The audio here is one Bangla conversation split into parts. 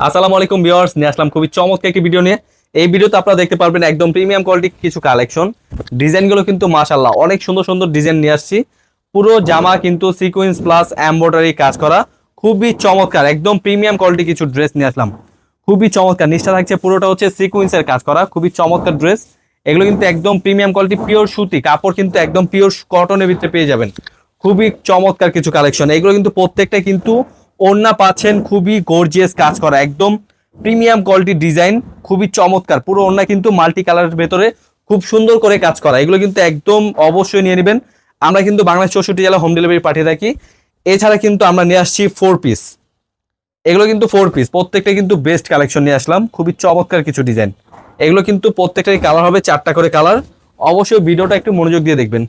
আসসালামু আলাইকুম ভিউয়ার্স, নিয়ে আসলাম খুবই চমৎকার একটি ভিডিও নিয়ে। এই ভিডিওতে আপনারা দেখতে পারবেন একদম প্রিমিয়াম কোয়ালিটির কিছু কালেকশন ডিজাইনগুলো কিন্তু মাশাল্লাহ অনেক সুন্দর সুন্দর ডিজাইন নিয়ে আসছি। পুরো জামা কিন্তু সিকোয়েন্স প্লাস এমব্রয়ডারি কাজ করা। খুবই চমৎকার, একদম প্রিমিয়াম কোয়ালিটি কিছু ড্রেস নিয়ে আসলাম। খুবই চমৎকার, নিচটা থাকছে পুরোটা হচ্ছে সিকোয়েন্সের কাজ করা, খুবই চমৎকার ড্রেস এগুলো কিন্তু একদম প্রিমিয়াম কোয়ালিটি পিওর সুতি, কাপড় কিন্তু একদম পিওর কটনের ভিতরে পেয়ে যাবেন। খুবই চমৎকার কিছু কালেকশন এগুলো কিন্তু প্রত্যেকটা কিন্তু ওড়না পাচ্ছেন খুবই গর্জিয়াস কাজ করা, একদম প্রিমিয়াম কোয়ালিটি ডিজাইন খুবই চমৎকার। পুরো ওড়না কিন্তু মাল্টি কালারের ভেতরে খুব সুন্দর করে কাজ করা। এগুলো কিন্তু একদম অবশ্যই নিয়ে নেবেন। আমরা কিন্তু বাংলাদেশ চৌষট্টি জেলা হোম ডেলিভারি পাঠিয়ে থাকি। এছাড়া কিন্তু আমরা নিয়ে আসছি ফোর পিস এগুলো কিন্তু ফোর পিস প্রত্যেকটা কিন্তু বেস্ট কালেকশন নিয়ে আসলাম। খুবই চমৎকার কিছু ডিজাইন এগুলো কিন্তু প্রত্যেকটাই কালার হবে, চারটা করে কালার অবশ্যই ভিডিওটা একটু মনোযোগ দিয়ে দেখবেন।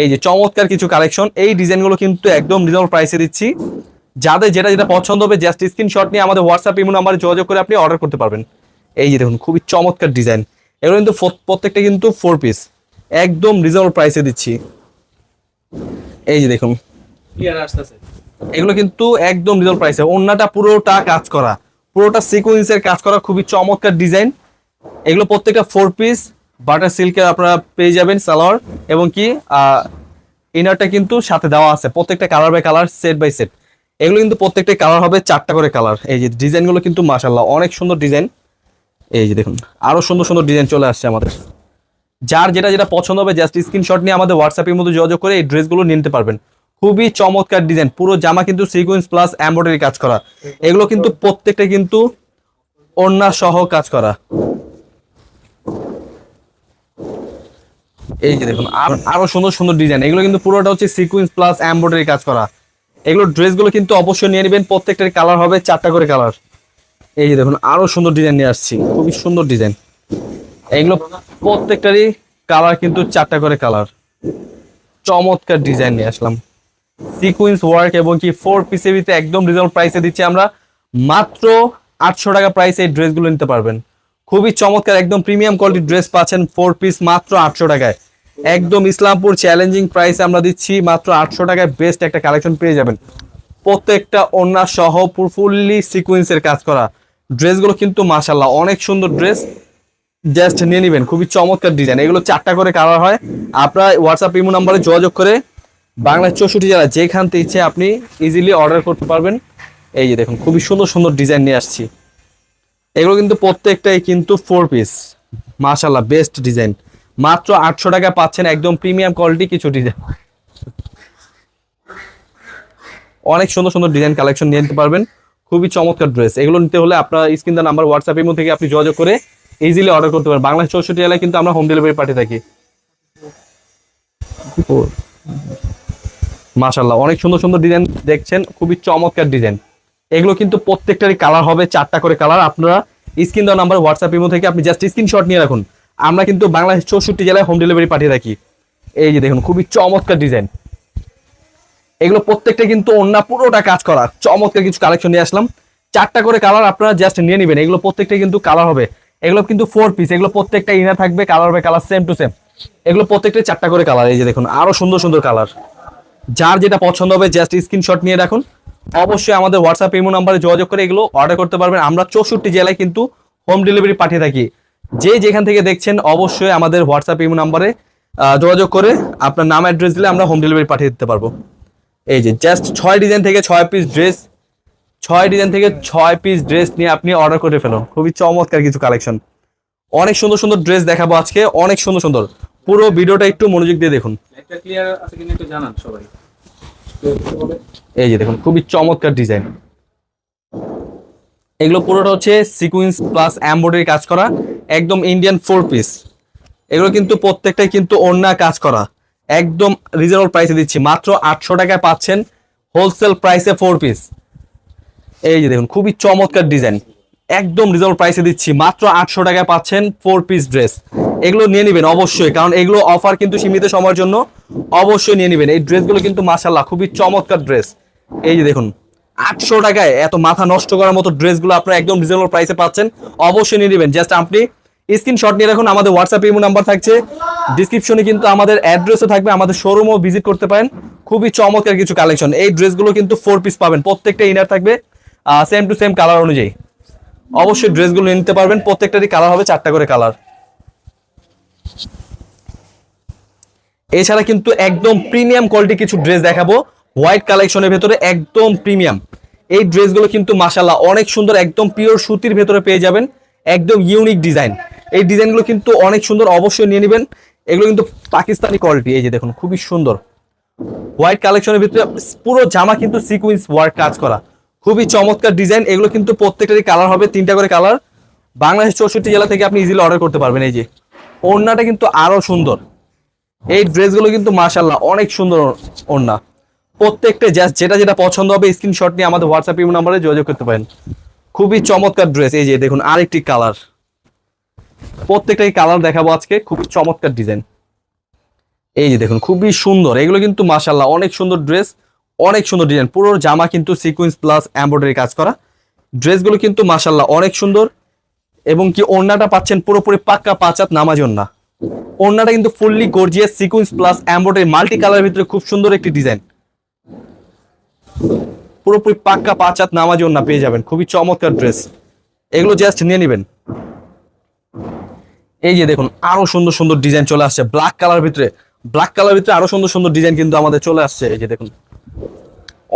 এই যে চমৎকার কিছু কালেকশন এই ডিজাইনগুলো কিন্তু একদম রিজনেবল প্রাইসে দিচ্ছি। যাদের যেটা যেটা পছন্দ হবে জাস্ট স্ক্রিনশট নিয়ে আমাদের হোয়াটসঅ্যাপ ইমো নাম্বারে যোগাযোগ করে আপনি অর্ডার করতে পারবেন। এই যে দেখুন খুবই চমৎকার ডিজাইন এগুলো কিন্তু প্রত্যেকটা কিন্তু ফোর পিস একদম রিজনেবল প্রাইসে দিচ্ছি। এই যে দেখুন। এগুলো কিন্তু একদম রিজনেবল প্রাইসে ওন্নাটা পুরোটা কাজ করা। পুরোটা সিকোয়েন্সের কাজ করা খুবই চমৎকার ডিজাইন এগুলো প্রত্যেকটা ফোর পিস বাটার সিল্কের আপনারা পেয়ে যাবেন সালোয়ার। এবং কি ইনারটা কিন্তু সাথে দেওয়া আছে। প্রত্যেকটা colour by colour set by set এগুলো কিন্তু প্রত্যেকটা কালার হবে, চারটা করে কালার এই যে ডিজাইনগুলো কিন্তু মাশাল্লাহ অনেক সুন্দর ডিজাইন এই যে দেখুন, আরও সুন্দর সুন্দর ডিজাইন চলে আসছে আমাদের। যার যেটা যেটা পছন্দ হবে জাস্ট স্ক্রিনশট নিয়ে আমাদের হোয়াটসঅ্যাপের মধ্যে যোগাযোগ করে এই ড্রেসগুলো নিতে পারবেন। খুবই চমৎকার ডিজাইন পুরো জামা কিন্তু সিকোয়েন্স প্লাস এমব্রয়ডারি কাজ করা। এগুলো কিন্তু প্রত্যেকটা কিন্তু ওড়না সহ কাজ করা। এই যে দেখুন, আরও সুন্দর সুন্দর ডিজাইন এগুলো কিন্তু পুরোটা হচ্ছে সিকোয়েন্স প্লাস এমব্রয়ডারি কাজ করা। এগুলো ড্রেসগুলো কিন্তু অবশ্যই নিয়ে নেবেন। প্রত্যেকটার কালার হবে চারটা করে কালার। এই যে দেখুন, আরও সুন্দর ডিজাইন নিয়ে আসছি। খুবই সুন্দর ডিজাইন। এগুলো প্রত্যেকটারই কালার কিন্তু চারটা করে কালার। চমৎকার ডিজাইন নিয়ে আসলাম। সিকুয়েন্স ওয়ার্ক এবং কি ফোর পিসের ভিতরে একদম রিজনেবল প্রাইসে দিচ্ছি আমরা। মাত্র আটশো টাকা প্রাইসে এই ড্রেসগুলো নিতে পারবেন। খুবই চমৎকার, একদম প্রিমিয়াম কোয়ালিটির ড্রেস পাচ্ছেন ফোর পিস মাত্র আটশো টাকায়। একদম ইসলামপুর চ্যালেঞ্জিং প্রাইসে আমরা দিচ্ছি, মাত্র আটশো টাকায় বেস্ট একটা কালেকশন পেয়ে যাবেন। প্রত্যেকটা ওড়না সহ ফুললি সিকুয়েন্সের কাজ করা। ড্রেসগুলো কিন্তু মাশাল্লাহ অনেক সুন্দর ড্রেস জাস্ট নিয়ে নেবেন, খুবই চমৎকার ডিজাইন এগুলো চারটা করে কালার হয়। আপনারা হোয়াটসঅ্যাপ ইমো নাম্বারে যোগাযোগ করে বাংলার চৌষট্টি জেলা যেখান থেকে ইচ্ছে আপনি ইজিলি অর্ডার করতে পারবেন। এই যে দেখুন, খুবই সুন্দর সুন্দর ডিজাইন নিয়ে আসছি। এগুলো কিন্তু প্রত্যেকটাই কিন্তু ফোর পিস মাশাল্লাহ বেস্ট ডিজাইন মাত্র আটশো টাকা পাচ্ছেন একদম প্রিমিয়াম কোয়ালিটি কিছু ডিজাইন অনেক সুন্দর সুন্দর ডিজাইন কালেকশন নিয়ে নিতে পারবেন। খুবই চমৎকার ড্রেস এগুলো নিতে হলে আপনার স্ক্রিন দা নাম্বার হোয়াটসঅ্যাপের মধ্যে থেকে আপনি যোগাযোগ করে ইজিলি অর্ডার করতে পারেন। বাংলাদেশ চৌষট্টি জেলায় কিন্তু আমরা হোম ডেলিভারি পাঠিয়ে থাকি। মাশাল্লাহ অনেক সুন্দর সুন্দর ডিজাইন দেখছেন, খুবই চমৎকার ডিজাইন এগুলো কিন্তু প্রত্যেকটারই কালার হবে, চারটা করে কালার আপনারা স্ক্রিন দেওয়া নাম্বার হোয়াটসঅ্যাপ ইমো থেকে আপনি জাস্ট স্ক্রিনশট নিয়ে রাখুন। আমরা কিন্তু বাংলাদেশ চৌষট্টি জেলায় হোম ডেলিভারি পাঠিয়ে থাকি। এই যে দেখুন, খুবই চমৎকার ডিজাইন এগুলো প্রত্যেকটা কিন্তু অন্য পুরোটা কাজ করা। চমৎকার কিছু কালেকশন নিয়ে আসলাম। চারটা করে কালার আপনারা জাস্ট নিয়ে নেবেন। এগুলো প্রত্যেকটা কিন্তু কালার হবে। এগুলো কিন্তু ফোর পিস এগুলো প্রত্যেকটা ইনার থাকবে কালার হবে কালার সেম টু সেম এগুলো প্রত্যেকটা চারটা করে কালার এই যে দেখুন, আরও সুন্দর সুন্দর কালার যার যেটা পছন্দ হবে জাস্ট স্ক্রিনশট নিয়ে রাখুন। অবশ্যই আমাদের হোয়াটসঅ্যাপ ইমো নাম্বারে যোগাযোগ করে এগুলো অর্ডার করতে পারবেন। আমরা চৌষট্টি জেলায় কিন্তু হোম ডেলিভারি পাঠিয়ে থাকি। যে যেখান থেকে দেখছেন অবশ্যই আমাদের হোয়াটসঅ্যাপ ইমো নাম্বারে যোগাযোগ করে আপনার নাম অ্যাড্রেস দিলে আমরা হোম ডেলিভারি পাঠিয়ে দিতে পারব। এই যে জাস্ট ছয় ডিজাইন থেকে ছয় পিস ড্রেস ছয় ডিজাইন থেকে ছয় পিস ড্রেস নিয়ে আপনি অর্ডার করে ফেলুন। খুবই চমৎকার কিছু কালেকশন অনেক সুন্দর সুন্দর ড্রেস দেখাবো আজকে অনেক সুন্দর সুন্দর। পুরো ভিডিওটা একটু মনোযোগ দিয়ে দেখুন। এই যে দেখুন খুবই চমৎকার ডিজাইন এগুলো পুরোটা হচ্ছে সিকুয়েন্স প্লাস এমব্রয়ডারি কাজ করা। একদম ইন্ডিয়ান ফোর পিস এগুলো কিন্তু প্রত্যেকটাই কিন্তু অন্য কাজ করা। একদম রিজনেবল প্রাইসে দিচ্ছি। মাত্র আটশো টাকায় পাচ্ছেন হোলসেল প্রাইসে ফোর পিস এই যে দেখুন, খুবই চমৎকার ডিজাইন একদম রিজনেবল প্রাইসে দিচ্ছি। মাত্র আটশো টাকায় পাচ্ছেন ফোর পিস ড্রেস এগুলো নিয়ে নেবেন অবশ্যই, কারণ এগুলো অফার কিন্তু সীমিত সময়ের জন্য অবশ্যই নিয়ে নেবেন। এই ড্রেসগুলো কিন্তু মাসাল্লাহ খুবই চমৎকার ড্রেস এই যে দেখুন, আটশো টাকায় এত মাথা নষ্ট করার মতো ড্রেসগুলো আপনারা একদম রিজনেবল প্রাইসে পাচ্ছেন। অবশ্যই নিয়ে নেবেন। জাস্ট আপনি স্ক্রিনশট নিয়ে রাখুন, আমাদের হোয়াটসঅ্যাপ ইমো নাম্বার থাকছে। ডিসক্রিপশনে কিন্তু আমাদের অ্যাড্রেসও থাকবে, আমাদের শোরুমও ভিজিট করতে পারেন। খুবই চমৎকার কিছু কালেকশন এই ড্রেসগুলো কিন্তু ফোর পিস পাবেন, প্রত্যেকটা ইনার থাকবে সেম টু সেম কালার অনুযায়ী। অবশ্যই ড্রেসগুলো নিতে পারবেন, প্রত্যেকটারই কালার হবে, চারটা করে কালার এছাড়া কিন্তু একদম প্রিমিয়াম কোয়ালিটি কিছু ড্রেস দেখাবো। হোয়াইট কালেকশনের ভেতরে একদম প্রিমিয়াম এই ড্রেসগুলো কিন্তু মাসাল্লাহ অনেক সুন্দর, একদম পিওর সুতির ভেতরে পেয়ে যাবেন। একদম ইউনিক ডিজাইন এই ডিজাইনগুলো কিন্তু অনেক সুন্দর, অবশ্যই নিয়ে নেবেন। এগুলো কিন্তু পাকিস্তানি কোয়ালিটি এই যে দেখুন, খুবই সুন্দর। হোয়াইট কালেকশনের ভিতরে পুরো জামা কিন্তু সিকুয়েন্স ওয়ার্ক কাজ করা। খুবই চমৎকার ডিজাইন এগুলো কিন্তু প্রত্যেকটারই কালার হবে, তিনটা করে কালার বাংলাদেশ চৌষট্টি জেলা থেকে আপনি ইজিলি অর্ডার করতে পারবেন, এই যে। ওড়নাটা কিন্তু আরও সুন্দর। এই ড্রেসগুলো কিন্তু মাশাল্লাহ অনেক সুন্দর ওড়না। প্রত্যেকটা জাস্ট যেটা যেটা পছন্দ হবে স্ক্রিনশট নিয়ে আমাদের হোয়াটসঅ্যাপ নাম্বারে যোগাযোগ করতে পারেন। খুবই চমৎকার ড্রেস এই যে দেখুন, আরেকটি কালার প্রত্যেকটাই কালার দেখাবো আজকে খুবই চমৎকার ডিজাইন। এই যে দেখুন, খুবই সুন্দর। এগুলো কিন্তু মাশাল্লাহ অনেক সুন্দর ড্রেস, অনেক সুন্দর ডিজাইন। পুরো জামা কিন্তু সিকুয়েন্স প্লাস এমব্রয়ডারি কাজ করা। ড্রেসগুলো কিন্তু মাশাল্লাহ অনেক সুন্দর। এবং কি ওড়নাটা পাচ্ছেন পুরোপুরি পাক্কা পাঁচাত নামাজ ওড়না। ওড়নাটা কিন্তু fully gorgeous sequence plus embroidery multi কালারের ভিতরে খুব সুন্দর একটি ডিজাইন। পুরোপুরি পাক্কা পাঁচাত নামাজ ওড়না পেয়ে যাবেন। খুবই চমৎকার ড্রেস। এগুলো জাস্ট নিয়ে নেবেন। এই যে দেখুন, আরও সুন্দর সুন্দর ডিজাইন চলে আসছে। ব্ল্যাক কালার ভিতরে ব্ল্যাক কালার ভিতরে আরও সুন্দর সুন্দর ডিজাইন কিন্তু আমাদের চলে আসছে। এই যে দেখুন,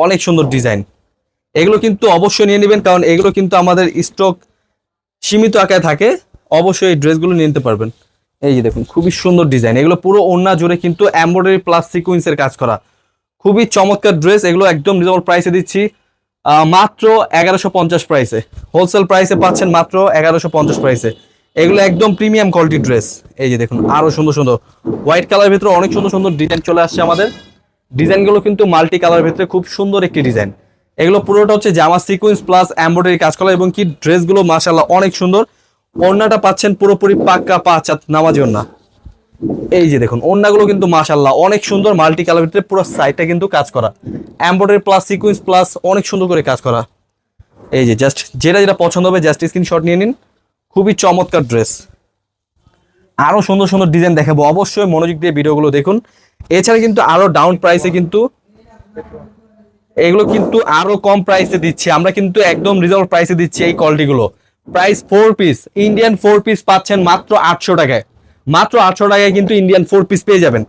অনেক সুন্দর ডিজাইন এগুলো কিন্তু অবশ্যই নিয়ে নেবেন, কারণ এগুলো কিন্তু আমাদের স্টক সীমিত আকারে থাকে। অবশ্যই এই ড্রেসগুলো নিয়ে নিতে পারবেন। এই যে দেখুন, খুবই সুন্দর ডিজাইন এগুলো পুরো ওড়না জুড়ে কিন্তু এমব্রয়ডারি প্লাস সিকুয়েন্সের কাজ করা। খুবই চমৎকার ড্রেস এগুলো একদম রিজনেবল প্রাইসে দিচ্ছি। মাত্র এগারোশো পঞ্চাশ প্রাইসে হোলসেল প্রাইসে পাচ্ছেন মাত্র এগারোশো পঞ্চাশ প্রাইসে এগুলো একদম প্রিমিয়াম কোয়ালিটি ড্রেস এই যে দেখুন, আরও সুন্দর সুন্দর। হোয়াইট কালারের ভিতরে অনেক সুন্দর সুন্দর ডিজাইন চলে আসছে আমাদের। ডিজাইনগুলো কিন্তু মাল্টি কালারের ভিতরে খুব সুন্দর একটি ডিজাইন এগুলো পুরোটা হচ্ছে জামা সিকুয়েন্স প্লাস এমব্রয়ডারি কাজ করা এবং কি ড্রেসগুলো মাশাল্লাহ অনেক সুন্দর। ওড়নাটা পাচ্ছেন পুরোপুরি পাক্কা পাঁচ হাত নামাজি ওড়না। এই যে দেখুন, ওড়নাগুলো কিন্তু মাশাল্লাহ অনেক সুন্দর মাল্টি কালার ভিতরে পুরো সাইডটা কিন্তু কাজ করা। এমব্রয়ডারি প্লাস সিকুয়েন্স প্লাস অনেক সুন্দর করে কাজ করা। এই যে জাস্ট যেটা যেটা পছন্দ হবে জাস্ট স্ক্রিনশট নিয়ে নিন। খুবই চমৎকার ড্রেস আরও সুন্দর সুন্দর ডিজাইন দেখাবো। অবশ্যই মনোযোগ দিয়ে ভিডিওগুলো দেখুন। এছাড়া কিন্তু আরও ডাউন প্রাইসে কিন্তু এগুলো কিন্তু আরও কম প্রাইসে দিচ্ছি। আমরা কিন্তু একদম রিজার্ভ প্রাইসে দিচ্ছি এই কোয়ালিটিগুলো price four piece Indian four piece পাচ্ছেন মাত্র আটশো টাকায়। মাত্র আটশো টাকায় কিন্তু ইন্ডিয়ান ফোর পিস পেয়ে যাবেন।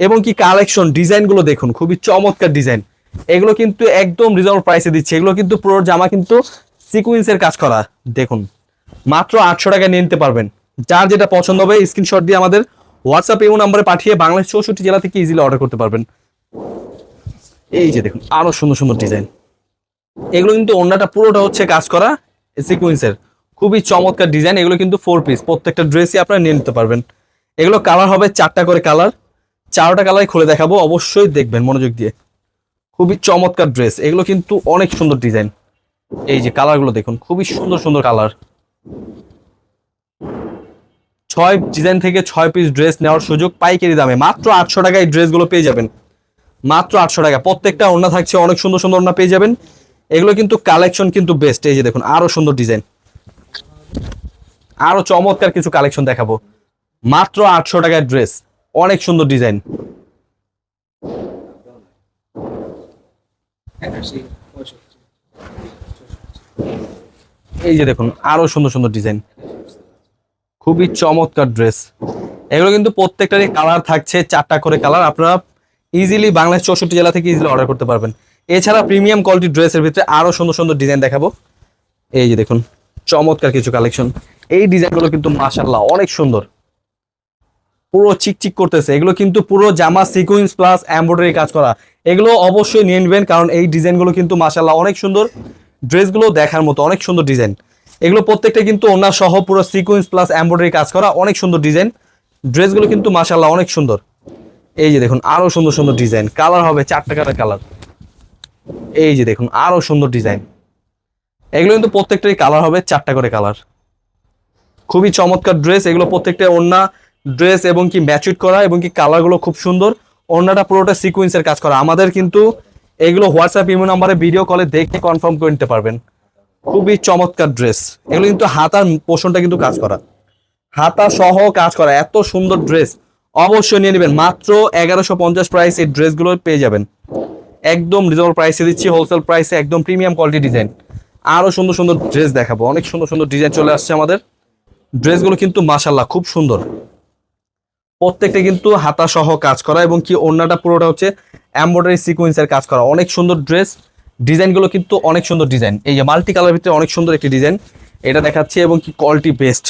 এবং কি কালেকশন ডিজাইনগুলো দেখুন, খুবই চমৎকার ডিজাইন এগুলো কিন্তু একদম রিজার্ভ প্রাইসে দিচ্ছে। এগুলো কিন্তু পুরো জামা কিন্তু সিকুয়েন্সের কাজ করা। দেখুন। মাত্র আটশো টাকায় নিয়ে নিতে পারবেন। যার যেটা পছন্দ হবে স্ক্রিনশট দিয়ে আমাদের হোয়াটসঅ্যাপ ইমো নাম্বারে পাঠিয়ে বাংলাদেশ চৌষট্টি জেলা থেকে ইজিলি অর্ডার করতে পারবেন। এই যে দেখুন, আরও সুন্দর সুন্দর ডিজাইন এগুলো কিন্তু অন্যটা পুরোটা হচ্ছে কাজ করা সিকুয়েন্সের খুবই চমৎকার ডিজাইন এগুলো কিন্তু ফোর পিস প্রত্যেকটা ড্রেসই আপনারা নিয়ে নিতে পারবেন। এগুলো কালার হবে চারটা করে কালার চারটা কালার খুলে দেখাবো, অবশ্যই দেখবেন মনোযোগ দিয়ে। খুবই চমৎকার ড্রেস এগুলো কিন্তু অনেক সুন্দর ডিজাইন এই যে কালারগুলো দেখুন, খুবই সুন্দর সুন্দর কালার ছয় ডিজাইন থেকে ছয় পিস ড্রেস নেওয়ার সুযোগ পাইকারি দামে। মাত্র আটশো টাকায় ড্রেসগুলো পেয়ে যাবেন। মাত্র আটশো টাকা। প্রত্যেকটা ওড়না থাকছে, অনেক সুন্দর সুন্দর ওড়না পেয়ে যাবেন। এগুলো কিন্তু কালেকশন কিন্তু বেস্ট এই যে দেখুন, আরও সুন্দর ডিজাইন আরও চমৎকার কিছু কালেকশন দেখাবো। মাত্র আটশো টাকার ড্রেস অনেক সুন্দর ডিজাইন একাশি পঁয়ষট্টি এই যে দেখুন, আরও সুন্দর সুন্দর ডিজাইন। খুবই চমৎকার ড্রেস। এগুলো কিন্তু প্রত্যেকটারই কালার থাকছে, চারটা করে কালার। আপনারা ইজিলি বাংলাদেশ চৌষট্টি জেলা থেকে ইজিলি অর্ডার করতে পারবেন। এছাড়া প্রিমিয়াম কোয়ালিটি ড্রেসের ভিতরে আরও সুন্দর সুন্দর ডিজাইন দেখাবো। এই যে দেখুন, চমৎকার কিছু কালেকশন এই ডিজাইনগুলো কিন্তু মাশাল্লাহ অনেক সুন্দর। পুরো চিকচিক করতেছে। এগুলো কিন্তু পুরো জামা সিকুয়েন্স প্লাস এমব্রয়ডারি কাজ করা। এগুলো অবশ্যই নিয়ে নেবেন, কারণ এই ডিজাইনগুলো কিন্তু মাশাল্লাহ অনেক সুন্দর। ড্রেসগুলো দেখার মতো অনেক সুন্দর ডিজাইন। এগুলো প্রত্যেকটা কিন্তু ওনা সহ পুরো সিকুয়েন্স প্লাস এমব্রয়ডারি কাজ করা অনেক সুন্দর ডিজাইন। ড্রেসগুলো কিন্তু মাশাল্লাহ অনেক সুন্দর। এই যে দেখুন, আরও সুন্দর সুন্দর ডিজাইন। কালার হবে চারটা কালার কালার। এই যে দেখুন, আরও সুন্দর ডিজাইন। এগুলো কিন্তু প্রত্যেকটাই কালার হবে, চারটা করে কালার। খুবই চমৎকার ড্রেস। এগুলো প্রত্যেকটা ওড়না, ড্রেস এবং কি ম্যাচুইট করা এবং কি কালারগুলো খুব সুন্দর। ওড়নাটা পুরোটা সিকুয়েন্সের কাজ করা। আমাদের কিন্তু এগুলো হোয়াটসঅ্যাপ ইমো নাম্বারে ভিডিও কলে দেখে কনফার্ম করে নিতে পারবেন। খুবই চমৎকার ড্রেস এগুলো কিন্তু হাতার পোষণটা কিন্তু কাজ করা। হাতা সহ কাজ করা, এত সুন্দর ড্রেস অবশ্যই নিয়ে নেবেন। মাত্র এগারোশো পঞ্চাশ প্রাইস এই ড্রেসগুলো পেয়ে যাবেন। একদম রিজনেবল প্রাইসে দিচ্ছি হোলসেল প্রাইসে একদম প্রিমিয়াম কোয়ালিটি ডিজাইন আরও সুন্দর সুন্দর ড্রেস দেখাবো। অনেক সুন্দর সুন্দর ডিজাইন চলে আসছে আমাদের। ড্রেসগুলো কিন্তু মাসাল্লাহ খুব সুন্দর। প্রত্যেকটা কিন্তু হাতা সহ কাজ করা এবং কি অন্যটা পুরোটা হচ্ছে এমব্রয়ডারি সিকোয়েন্সের কাজ করা। অনেক সুন্দর ড্রেস ডিজাইনগুলো কিন্তু অনেক সুন্দর ডিজাইন। এই যে মাল্টি কালার ভিতরে অনেক সুন্দর একটি ডিজাইন। এটা দেখাচ্ছি এবং কি কোয়ালিটি বেস্ট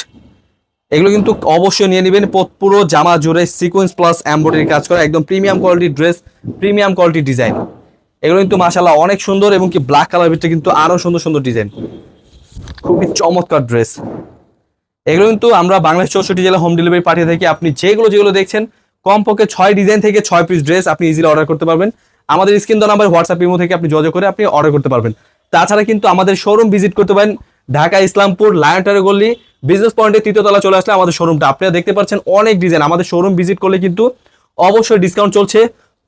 এগুলো কিন্তু অবশ্যই নিয়ে নেবেন পুরো জামা জুড়ে সিকোয়েন্স প্লাস এমব্রয়ডারি কাজ করা। একদম প্রিমিয়াম কোয়ালিটি ড্রেস প্রিমিয়াম কোয়ালিটির ডিজাইন এগুলো কিন্তু মাসাল্লাহ অনেক সুন্দর এবং কি ব্ল্যাক কালার ভিতরে কিন্তু আরও সুন্দর সুন্দর ডিজাইন খুবই চমৎকার ড্রেস এগুলো কিন্তু আমরা বাংলাদেশ চৌষট্টি জেলা হোম ডেলিভারি পাঠিয়ে থাকি। আপনি যেগুলো যেগুলো দেখছেন, কমপক্ষে ছয় ডিজাইন থেকে ছয় পিস ড্রেস আপনি ইজিলি অর্ডার করতে পারবেন। আমাদের স্ক্রিন তো নাম্বার হোয়াটসঅ্যাপ ইমো থেকে আপনি যোগাযোগ করে আপনি অর্ডার করতে পারবেন। তাছাড়া কিন্তু আমাদের শোরুম ভিজিট করতে পারেন ঢাকা, ইসলামপুর লায়নটারে গল্লি বিজনেস পয়েন্টের তৃতীয়তলা চলে আসলে আমাদের শোরুমটা আপনারা দেখতে পাচ্ছেন অনেক ডিজাইন আমাদের শোরুম ভিজিট করলে কিন্তু অবশ্যই ডিসকাউন্ট চলছে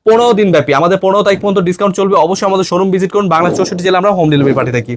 পনেরো দিন ব্যাপী। আমাদের পনেরো তারিখ পর্যন্ত ডিসকাউন্ট চলবে। অবশ্যই আমাদের শোরুম ভিজিট করুন। বাংলাদেশ চৌষট্টি জেলা আমরা হোম ডেলিভারি পাঠিয়ে থাকি।